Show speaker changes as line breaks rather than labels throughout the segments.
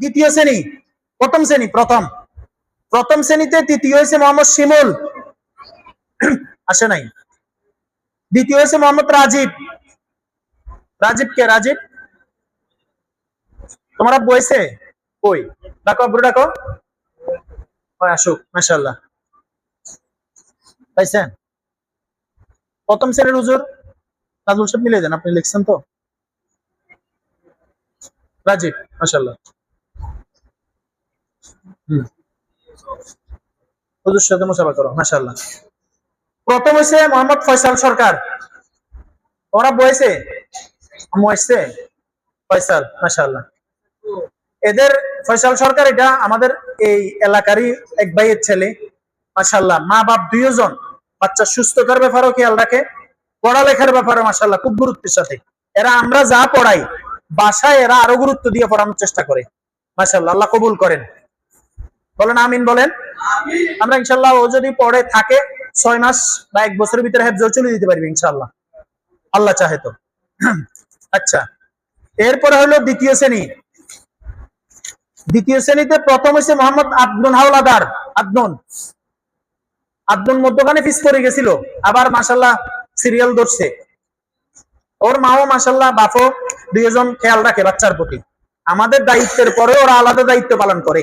দ্বিতীয় শ্রেণি, প্রথম শ্রেণি, প্রথম। প্রথম শ্রেণীতে তৃতীয় হয়েছে মোহাম্মদ শিমুল। আসে নাই। দ্বিতীয় হয়েছে মোহাম্মদ রাজীব। রাজীব কে? রাজীব? তোমরা বইছে? কই? ডাকো, আব্বু, ডাকো। আসুক, মাশাআল্লাহ। পাইছেন? প্রথম শ্রেণির হুজুর? নাজুল সব মিলে দেন, আপনি লিখছেন তো? রাজীব, মাশাআল্লাহ। হুম হুজুর সাথে মুসাফা করো প্রথম মোহাম্মদ ফয়সাল সরকার। ওরা বয়েছে ফয়সাল এদের ফয়সাল সরকার এটা আমাদের এই এলাকারই এক ভাইয়ের ছেলে মা বাপ বাচ্চা সুস্থতার ব্যাপারেও খেয়াল রাখে, পড়ালেখার ব্যাপারে মাশাআল্লাহ, খুব গুরুত্বের সাথে। এরা আমরা যা পড়াই, বাসায় এরা আরও গুরুত্ব দিয়ে পড়ানোর চেষ্টা করে, মাশাআল্লাহ, আল্লাহ কবুল করেন। বলেন আমিন বলেন। আমরা ইনশাল্লাহ ও যদি পড়ে থাকে ছয় মাস বা এক বছরের ভিতরে হেফজ চলে দিতে পারবে ইনশাল্লাহ। আল্লাহ চাহে তো। আচ্ছা এরপরে হলো দ্বিতীয় শ্রেণি। দ্বিতীয় শ্রেণীতে প্রথম হচ্ছে মোহাম্মদ আব্দুল হাওলাদার, আদনুন। আদনুন মধ্যখানে পিস পড়ে গেছিল, আবার মাসাল্লাহ সিরিয়াল ধরছে। ওর মাও মাসাল্লাহ বাপও দুইজন খেয়াল রাখে বাচ্চার প্রতি। আমাদের দায়িত্বের পরে ওরা আলাদা দায়িত্ব পালন করে।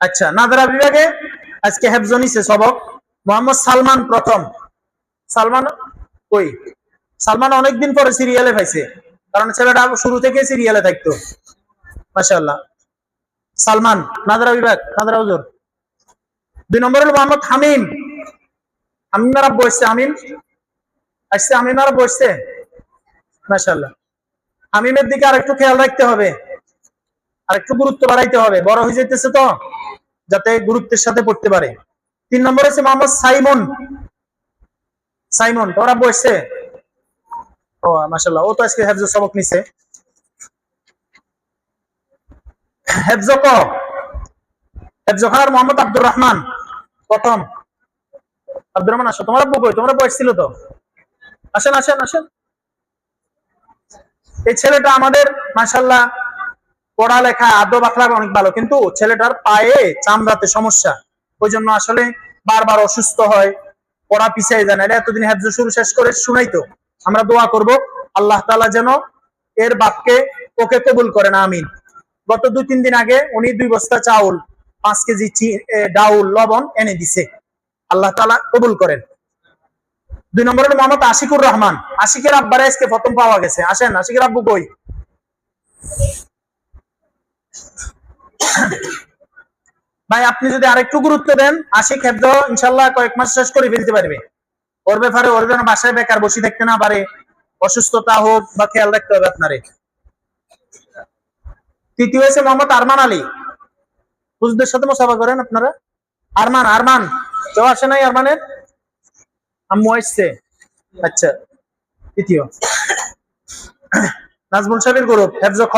আচ্ছা নাদারা বিভাগে আজকে হেফজ নিছে সবক মোহাম্মদ সালমান প্রথম। সালমান কই? সালমান অনেকদিন পরে সিরিয়ালে পাইছে, কারণ ছেলেটা শুরু থেকে সিরিয়ালে থাকতো। মাশাআল্লাহ। সালমান নাদারা বিভাগ নাদারা হুজুর। দুই নম্বর হলো মোহাম্মদ হামিম। হামিম আমিনারা বসছে আমিন আসছে আমিনারা বসছে মাশাআল্লাহ। হামিমের দিকে আর একটু খেয়াল রাখতে হবে। আর একটু গুরুত্ব বাড়াইতে হবে। বড় হয়ে যেতেছে তো, যাতে গুরুত্বের সাথে পড়তে পারে। তিন নম্বর আছে মোহাম্মদ সাইমন। সাইমন তোরা বসছে। ও মাশাল্লাহ ও তো আজকে হেফজ সবক নিছে। হেফজ ক? হেফজ খার মোহাম্মদ আব্দুর রহমান, প্রথম। আব্দুর রহমান, আসো, তোমরা বই তোমরা বসছিল তো? আসেন আসেন আসেন। এই ছেলেটা আমাদের মাশাল্লাহ পড়ালেখা, আদব আখলাক অনেক ভালো, কিন্তু ছেলেটার পায়ে চামড়াতে সমস্যা। ওই জন্য আসলে বারবার অসুস্থ হয়, পড়া পিছিয়ে যায় না। এতদিন হ্যাবজ শুরু শেষ করে শুনাইতো। আমরা দোয়া করব, আল্লাহ তাআলা যেন এর বাপকে ওকে কবুল করেন, আমিন। গত দুই, তিন দিন আগে উনি দুই বস্তা চাউল, পাঁচ কেজি ডাউল, লবণ এনে দিছে। আল্লাহ তাআলা কবুল করেন। দুই নম্বর হলো মোহাম্মদ আশিকুর রহমান। আশিকের আব্বারে আজকে প্রথম পাওয়া গেছে। আসেন, আশিকের আব্বু কই? ভাই, আপনি যদি আরেকটু গুরুত্ব দেন আশি খেদ্য ইনশাল্লাহ কয়েক মাস শেষ করে ফেলতে পারবে। ওর ব্যাপারে ওর যেন বাসায় বেকার বসে থাকতে না পারে, অসুস্থতা হোক বা খেয়াল রাখতে হবে আপনারে। তৃতীয় হয়েছে মোহাম্মদ আরমান আলী। হুজুরদের সাথে মোসাফা করেন আপনারা? আরমান আরমান, কেউ আসে নাই আরমানের? আম্মু আসছে। আচ্ছা তৃতীয়। নাজমুল সাহেবের গ্রুপ হেফজ খ।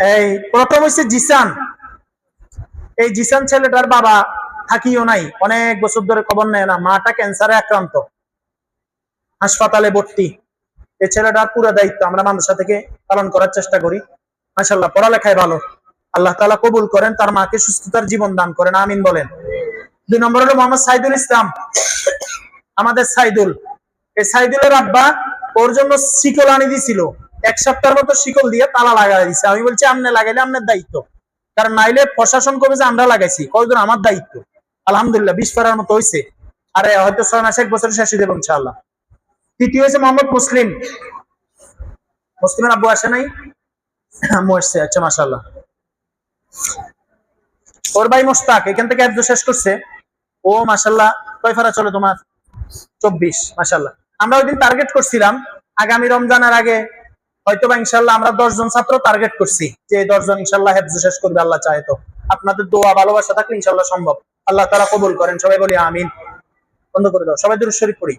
এই, প্রথম হচ্ছে জিসান। এই জিসান ছেলেটার বাবা থাকিও নাই, অনেক বছর ধরে খবর নেয় না, মাটা ক্যান্সারে আক্রান্ত, হাসপাতালে ভর্তি। এই ছেলেটার পুরো দায়িত্ব আমরা মাদ্রাসা থেকে পালন করার চেষ্টা করি। মাসাল্লাহ পড়ালেখায় ভালো। আল্লাহ তাআলা কবুল করেন, তার মাকে সুস্থতার জীবন দান করেন, আমিন বলেন। দুই নম্বর হলো মোহাম্মদ সাইদুল ইসলাম। আমাদের সাইদুল। এই সাইদুলের আব্বা ওর জন্য শিকল আনি দিছিল। এক সপ্তাহের মতো শিকল দিয়ে তালা লাগাই দিছে। আমি বলছি, আমনে লাগাইলে আপনার দায়িত্ব। কারণ নাইলে প্রশাসন কবে যে আমরা লাগাইছি, কয়জন আমার দায়িত্ব? আলহামদুলিল্লাহ, বিশ পারার মতো হয়েছে আরে, হয়তো ছয় মাস এক বছর শেষ হয়ে যাবে ইনশাআল্লাহ। তৃতীয় হয়েছে মোহাম্মদ মুসলিম। মুসলিমের আব্বু আসে নাই? আম্মু আসছে আচ্ছা মাশাআল্লাহ। ওর ভাই মোস্তাক এখান থেকে একজন শেষ করছে। ও মাশাল্লাহ কয় ফারা চলে তোমার? চব্বিশ মাশাল্লাহ আমরা ওই দিন টার্গেট করছিলাম, আগামী রমজানের আগে হয়তো বা ইনশাল্লাহ আমরা দশজন ছাত্র টার্গেট করছি যে দশজন ইনশাল্লাহ হেফজ শেষ করবে, আল্লাহ চায় তো। আপনাদের দোয়া, ভালোবাসা থাকলে ইনশাল্লাহ সম্ভব। আল্লাহ তারা কবুল করেন, সবাই বলি আমিন। বন্ধ করে দাও, সবাই দূর শরীফ পড়ি।